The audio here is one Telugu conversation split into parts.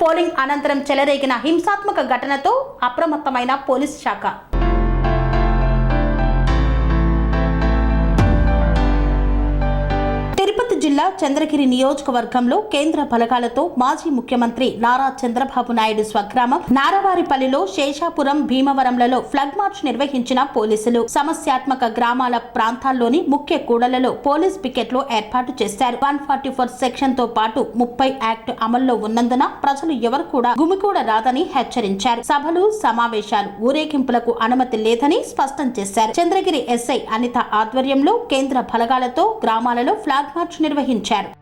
పోలింగ్ అనంతరం చెలరేగిన హింసాత్మక ఘటనతో అప్రమత్తమైన పోలీస్ శాఖ. జిల్లా చంద్రగిరి నియోజకవర్గంలో కేంద్ర బలగాలతో మాజీ ముఖ్యమంత్రి నారా చంద్రబాబు నాయుడు స్వగ్రామం నారవారిపల్లిలో శేషాపురం భీమవరంలలో ఫ్లగ్ మార్చ్ నిర్వహించిన పోలీసులు సమస్యాత్మక గ్రామాల ప్రాంతాల్లోని ముఖ్య కూడలలో పోలీస్ పికెట్లు ఏర్పాటు చేశారు. వన్ ఫార్టీ ఫోర్ సెక్షన్తో పాటు ముప్పై యాక్ట్ అమల్లో ఉన్నందున ప్రజలు ఎవరు కూడా గుమికూడ రాదని హెచ్చరించారు. సభలు సమావేశాలు ఊరేగింపులకు అనుమతి లేదని స్పష్టం చేశారు. చంద్రగిరి ఎస్ఐ అనిత ఆధ్వర్యంలో కేంద్ర బలగాలతో గ్రామాలలో ఫ్లాగ్ మార్చ్ నిర్వహించారు.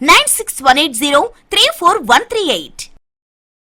Nine six one eight zero three four one three eight